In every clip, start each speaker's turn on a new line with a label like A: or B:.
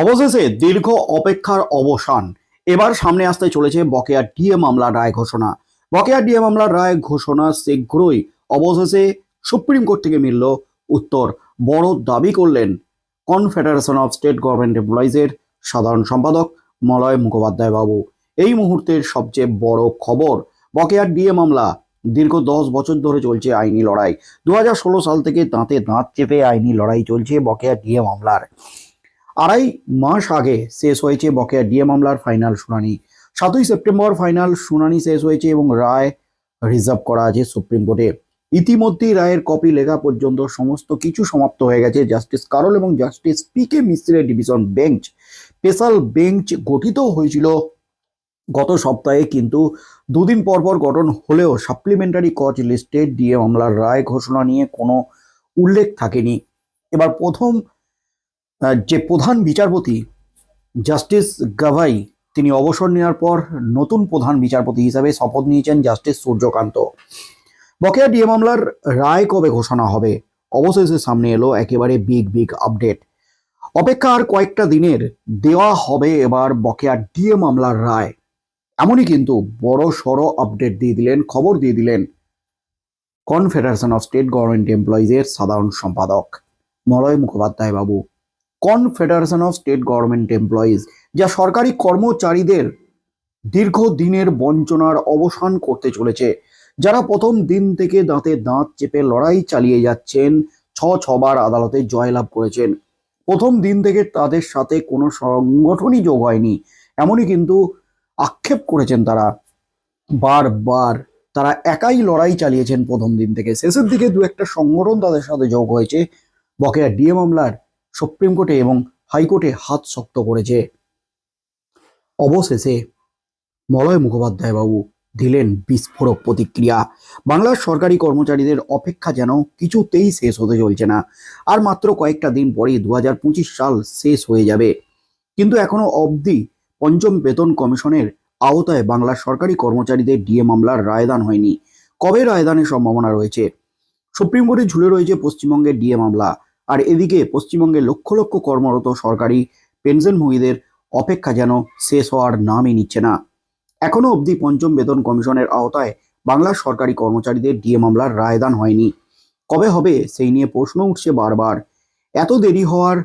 A: অবশেষে দীর্ঘ অপেক্ষার অবসান। এবার সামনে আসতে চলেছে বকেয়া ডিএ মামলার রায় ঘোষণা। বকেয়া ডিএ মামলার রায় ঘোষণা শীঘ্রই অবশেষে সুপ্রিম কোর্ট থেকে মিলল উত্তর। বড় দাবি করলেন কনফেডারেশন অফ স্টেট গভর্নমেন্ট এমপ্লয়িজের সাধারণ সম্পাদক মলয় মুখোপাধ্যায় বাবু এই মুহূর্তের সবচেয়ে বড় খবর বকেয়ার ডিএ মামলা। দীর্ঘ দশ বছর ধরে চলছে আইনি লড়াই। দু হাজার ষোলো সাল থেকে দাঁতে দাঁত চেপে আইনি লড়াই চলছে বকেয়া ডিএ মামলার। আড়াই মাস আগে শেষ হয়েছে বকেয়া ডিএ মামলার ফাইনাল শুনানি। সাতই সেপ্টেম্বর ফাইনাল শুনানি শেষ হয়েছে এবং রায় রিজার্ভ করা আছে সুপ্রিম কোর্টে। ইতিমধ্যেই রায়ের কপি লেখা পর্যন্ত সমস্ত কিছু সমাপ্ত হয়ে গেছে। জাস্টিস কারল এবং জাস্টিস পি কে মিশ্রের ডিভিশন বেঞ্চ, স্পেশাল বেঞ্চ গঠিত হয়েছিল গত সপ্তাহে, কিন্তু দুদিন পর পর গঠন হলেও সাপ্লিমেন্টারি কজ লিস্টে ডিএ মামলার রায় ঘোষণা নিয়ে কোনো উল্লেখ থাকেনি। এবার প্রথম যে প্রধান বিচারপতি জাস্টিস গাভাই, তিনি অবসর নেওয়ার পর নতুন প্রধান বিচারপতি হিসাবে শপথ নিয়েছেন জাস্টিস সূর্যকান্ত। বকেয়া ডিএ মামলার রায় কবে ঘোষণা হবে? অবশেষে সামনে এলো একেবারে বিগ বিগ আপডেট। অপেক্ষা আর কয়েকটা দিনের দেওয়া হবে এবার বকেয়া ডিএ মামলার রায়। এমনই কিন্তু বড় সড় আপডেট দিয়ে দিলেন, খবর দিয়ে দিলেন কনফেডারেশন অফ স্টেট গভর্নমেন্ট এমপ্লয়িজের সাধারণ সম্পাদক। Malay Mukhopadhyay babu confederation of state government employees যা সরকারি কর্মচারীদের দীর্ঘদিনের বঞ্চনার অবসান করতে চলেছে। যারা প্রথম দিন থেকে দাঁতে দাঁত চেপে লড়াই চালিয়ে যাচ্ছেন, ছ ছবার আদালতে জয়লাভ করেছেন। প্রথম দিন থেকে তাদের সাথে কোনো সংগঠনই যোগ হয়নি, এমনই কিন্তু আক্ষেপ করেছেন তারা। বারবার তারা একাই লড়াই চালিয়েছেন প্রথম দিন থেকে। শেষের দিকে দু একটা সংগঠন তাদের সাথে যোগ হয়েছে, বকেয়া ডিএ মামলার। সুপ্রিম কোর্টে এবং হাইকোর্টে হাত শক্ত করেছে। অবশেষে মলয় মুখোপাধ্যায় বাবু দিলেন বিস্ফোরক প্রতিক্রিয়া। বাংলার সরকারি কর্মচারীদের অপেক্ষা যেন কিছুতেই শেষ হতে চলছে না, আর মাত্র কয়েকটা দিন পরেই দু হাজার পঁচিশ সাল শেষ হয়ে যাবে। কিন্তু এখনও অবধি পঞ্চম বেতন কমিশনের আওতায় বাংলার সরকারি কর্মচারীদের ডিএ মামলার রায়দান হয়নি। কবে রায়দানের সম্ভাবনা রয়েছে? সুপ্রিম কোর্টে ঝুলে রয়েছে পশ্চিমবঙ্গের ডিএ মামলা। আর এদিকে পশ্চিমবঙ্গে লক্ষ লক্ষ কর্মরত সরকারি পেনশনভোগীদের অপেক্ষা যেন শেষ হওয়ার নামই নিচ্ছে না। এখনও অবধি পঞ্চম বেতন কমিশনের আওতায় বাংলার সরকারি কর্মচারীদের ডিএ মামলার রায়দান হয়নি। কবে হবে সেই নিয়ে প্রশ্ন উঠছে বারবার। এত দেরি হওয়ার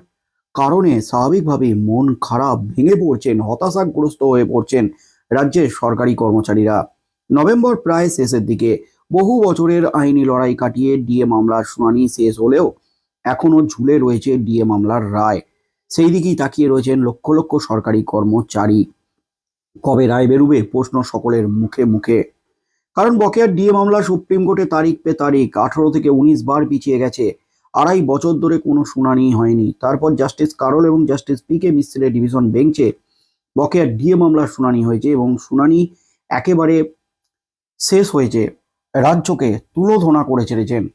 A: কারণে স্বাভাবিকভাবেই মন খারাপ ভেঙে পড়ছেন, হতাশাগ্রস্ত হয়ে পড়ছেন রাজ্যের সরকারি কর্মচারীরা। নভেম্বর প্রায় শেষের দিকে বহু বছরের আইনি লড়াই কাটিয়ে ডিএ মামলার শুনানি শেষ হলেও এখনও ঝুলে রয়েছে ডিএ মামলার রায়। সেই দিকেই তাকিয়ে রয়েছেন লক্ষ লক্ষ সরকারি কর্মচারী। কবে রায় বেরুবে প্রশ্ন সকলের মুখে মুখে। কারণ বকেয়ার ডিএ মামলা সুপ্রিম কোর্টে তারিখ পে তারিখ, আঠারো থেকে উনিশ বার পিছিয়ে গেছে। আড়াই বছর ধরে কোনো শুনানি হয়নি। তারপর জাস্টিস কারল এবং জাস্টিস পি কে মিশ্রের ডিভিশন বেঞ্চে বকেয়ার ডিএ মামলার শুনানি হয়েছে এবং শুনানি একেবারে শেষ হয়েছে। রাজ্যকে তুলোধনা করে ছেড়েছেন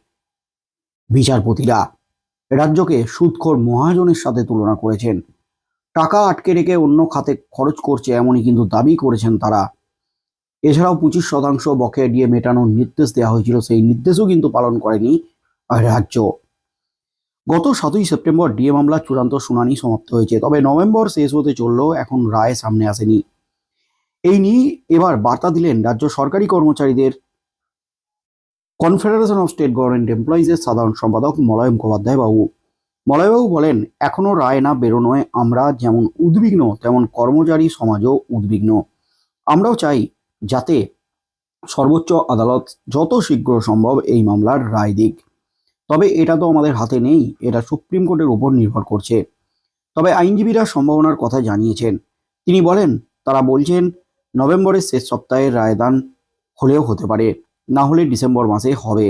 A: বিচারপতিরা। রাজ্যকে সুদখোর মহাজনের সাথে তুলনা করেছেন। টাকা আটকে রেখে অন্য খাতে খরচ করছে এমনই কিন্তু দাবি করেছেন তারা। এছাড়াও পঁচিশ শতাংশ বকে দিয়ে মেটানোর নির্দেশ দেওয়া হয়েছিল, সেই নির্দেশও কিন্তু পালন করেনি রাজ্য। গত সাতই সেপ্টেম্বর ডিএ মামলার চূড়ান্ত শুনানি সমাপ্ত হয়েছে, তবে নভেম্বর শেষ হতে চললেও এখন রায় সামনে আসেনি। এই নিয়ে এবার বার্তা দিলেন রাজ্য সরকারি কর্মচারীদের কনফেডারেশন অফ স্টেট গভর্নমেন্ট এমপ্লয়িজের সাধারণ সম্পাদক মলয় মুখোপাধ্যায় বাবু। মলয়বাবু বলেন, এখনও রায় না বেরোনোয় আমরা যেমন উদ্বিগ্ন, তেমন কর্মচারী সমাজও উদ্বিগ্ন। আমরাও চাই যাতে সর্বোচ্চ আদালত যত শীঘ্র সম্ভব এই মামলার রায় দিক। তবে এটা তো আমাদের হাতে নেই, এটা সুপ্রিম কোর্টের উপর নির্ভর করছে। তবে আইনজীবীরা সম্ভাবনার কথা জানিয়েছেন। তিনি বলেন, তারা বলছেন, নভেম্বরের শেষ সপ্তাহে রায়দান হলেও হতে পারে। না হলে ডিসেম্বর মাসে হবে।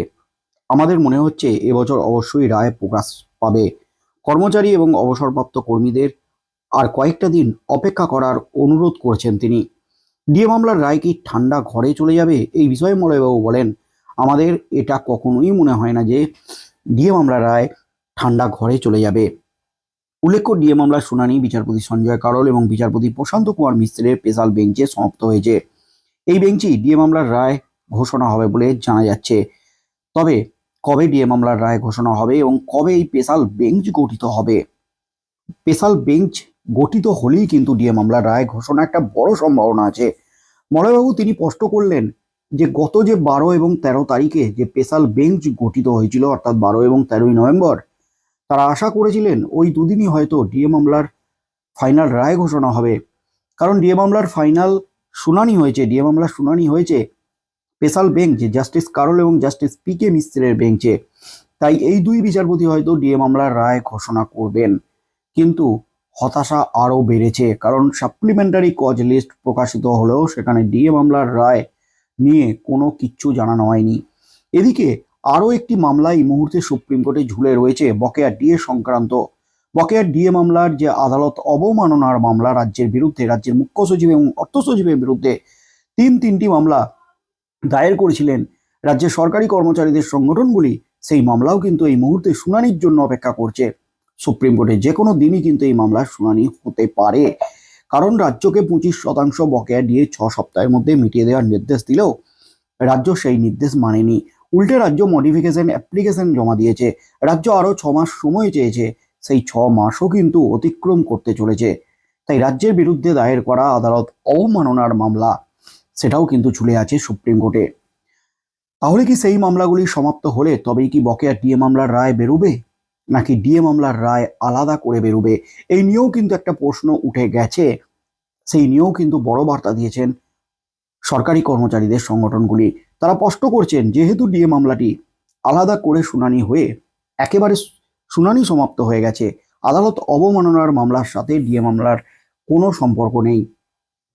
A: আমাদের মনে হচ্ছে এবছর অবশ্যই রায় প্রকাশ পাবে। কর্মচারী এবং অবসরপ্রাপ্ত কর্মীদের আর কয়েকটা দিন অপেক্ষা করার অনুরোধ করেছেন তিনি। ডিএ মামলার রায় কি ঠান্ডা ঘরে চলে যাবে? এই বিষয়ে মলয়বাবু বলেন, আমাদের এটা কখনোই মনে হয় না যে ডিএ মামলার রায় ঠান্ডা ঘরে চলে যাবে। উল্লেখ্য, ডিএ মামলার শুনানি বিচারপতি সঞ্জয় কারল এবং বিচারপতি প্রশান্ত কুমার মিশ্রের স্পেশাল বেঞ্চে সমাপ্ত হয়েছে। এই বেঞ্চই ডিএ মামলার রায় ঘোষণা হবে বলে জানা যাচ্ছে। তবে কবে ডিএ মামলার রায় ঘোষণা হবে এবং কবে এই স্পেশাল বেঞ্চ গঠিত হবে? স্পেশাল বেঞ্চ গঠিত হলেই কিন্তু ডিএ মামলার রায় ঘোষণা একটা বড় সম্ভাবনা আছে। মলয়বাবু, তিনি স্পষ্ট করলেন যে গত যে বারো এবং তেরো তারিখে যে স্পেশাল বেঞ্চ গঠিত হয়েছিল, অর্থাৎ বারো এবং তেরোই নভেম্বর, তারা আশা করেছিলেন ওই দুদিনই হয়তো ডিএ মামলার ফাইনাল রায় ঘোষণা হবে। কারণ ডিএ মামলার ফাইনাল শুনানি হয়েছে, ডিএ মামলার শুনানি হয়েছে স্পেশাল বেঞ্চ, জাস্টিস কারল এবং জাস্টিস পি কে মিস্ত্রের বেঞ্চে। তাই এই দুই বিচারপতি হয়তো ডিএ মামলার রায় ঘোষণা করবেন। কিন্তু হতাশা আরও বেড়েছে, কারণ সাপ্লিমেন্টারি কজ লিস্ট প্রকাশিত হলেও সেখানে ডিএ মামলার রায় নিয়ে কোনো কিচ্ছু জানানো হয়নি। এদিকে আরও একটি মামলা এই মুহূর্তে সুপ্রিম কোর্টে ঝুলে রয়েছে, বকেয়া ডিএ সংক্রান্ত। বকেয়া ডিএ মামলার যে আদালত অবমাননার মামলা রাজ্যের বিরুদ্ধে, রাজ্যের মুখ্য সচিব এবং অর্থ সচিবের বিরুদ্ধে তিন তিনটি মামলা দায়ের করেছিলেন। রাজ্যের সরকারি কর্মচারীদের সংগঠনগুলি সেই মামলাও কিন্তু এই মুহূর্তে শুনানির জন্য অপেক্ষা করছে। সুপ্রিম কোর্টে যে কোনো দিনই কিন্তু এই মামলার শুনানি হতে পারে। কারণ রাজ্যকে পঁচিশ শতাংশ বকেয়া দিয়ে ছ সপ্তাহের মধ্যে মিটিয়ে দেওয়ার নির্দেশ দিলেও রাজ্য সেই নির্দেশ মানেনি। উল্টে রাজ্য মডিফিকেশন অ্যাপ্লিকেশন জমা দিয়েছে। রাজ্য আরও ছ মাস সময় চেয়েছে। সেই ছ মাসও কিন্তু অতিক্রম করতে চলেছে। তাই রাজ্যের বিরুদ্ধে দায়ের করা আদালত অবমাননার মামলা। সেটাও কিন্তু ঝুলে আছে সুপ্রিম কোর্টে। তাহলে কি সেই মামলাগুলি সমাপ্ত হলে তবেই কি বকেয়া ডিএ মামলার রায় বেরোবে? নাকি ডিএ মামলার রায় আলাদা করে বেরোবে? এই নিয়েও কিন্তু একটা প্রশ্ন উঠে গেছে। সেই নিয়েও কিন্তু বড় বার্তা দিয়েছেন সরকারি কর্মচারীদের সংগঠনগুলি। তারা স্পষ্ট করছেন, যেহেতু ডিএ মামলাটি আলাদা করে শুনানি হয়ে একেবারে শুনানি সমাপ্ত হয়ে গেছে, আদালত অবমাননার মামলার সাথে ডিএ মামলার কোনো সম্পর্ক নেই।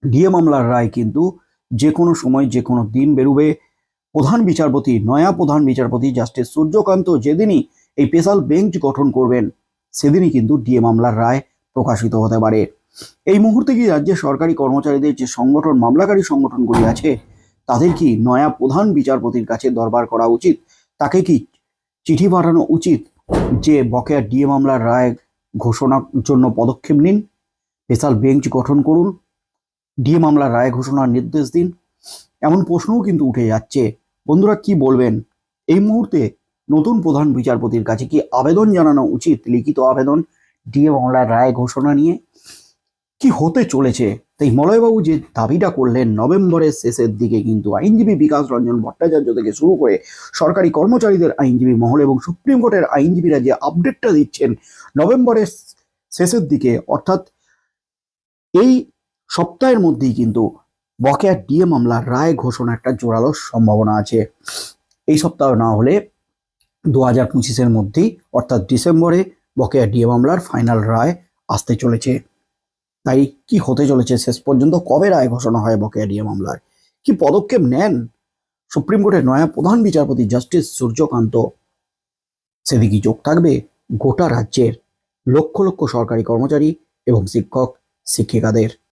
A: ডিএ মামলার রায় কিন্তু যে কোনো সময় যে কোনো দিন বেরোবে। প্রধান বিচারপতি, নয়া প্রধান বিচারপতি জাস্টিস সূর্যকান্ত যেদিনই এই স্পেশাল বেঞ্চ গঠন করবেন, সেদিনই কিন্তু ডিএ মামলার রায় প্রকাশিত হতে পারে। এই মুহূর্তে কি রাজ্যের সরকারি কর্মচারীদের যে সংগঠন, মামলাকারী সংগঠনগুলি আছে, তাদের কি নয়া প্রধান বিচারপতির কাছে দরবার করা উচিত? তাকে কি চিঠি পাঠানো উচিত যে বকেয়া ডিএ মামলার রায় ঘোষণার জন্য পদক্ষেপ নিন? স্পেশাল বেঞ্চ গঠন করুন। ডিএ মামলার রায় ঘোষণার নির্দেশ দিন। এমন প্রশ্নও কিন্তু উঠে যাচ্ছে। বন্ধুরা, কি বলবেন? এই মুহূর্তে নতুন প্রধান বিচারপতির কাছে কি আবেদন জানানো উচিত? লিখিত আবেদন ডিএ মামলার রায় ঘোষণা নিয়ে কি হতে চলেছে? তাই মলয়বাবু যে দাবিটা করলেন, নভেম্বরের শেষের দিকে কিন্তু আইনজীবী বিকাশ রঞ্জন ভট্টাচার্য থেকে শুরু করে সরকারি কর্মচারীদের আইনজীবী মহল এবং সুপ্রিম কোর্টের আইনজীবীরা যে আপডেটটা দিচ্ছেন, নভেম্বরের শেষের দিকে, অর্থাৎ এই সপ্তাহের মধ্যেই কিন্তু বকেয়া ডিএ মামলার রায় ঘোষণা একটা জোরালো সম্ভাবনা আছে। এই সপ্তাহ না হলে দু হাজার পঁচিশের মধ্যেই, অর্থাৎ ডিসেম্বরে বকেয়া ডিএ মামলার ফাইনাল রায় আসতে চলেছে। তাই কি হতে চলেছে শেষ পর্যন্ত কবে রায় ঘোষণা হয় বকেয়া ডিএ মামলার? কি পদক্ষেপ নেন? সুপ্রিম কোর্টের নয়া প্রধান বিচারপতি জাস্টিস সূর্যকান্ত। সেদিকে যোগ থাকবে গোটা রাজ্যের লক্ষ লক্ষ সরকারি কর্মচারী এবং শিক্ষক, শিক্ষিকাদের।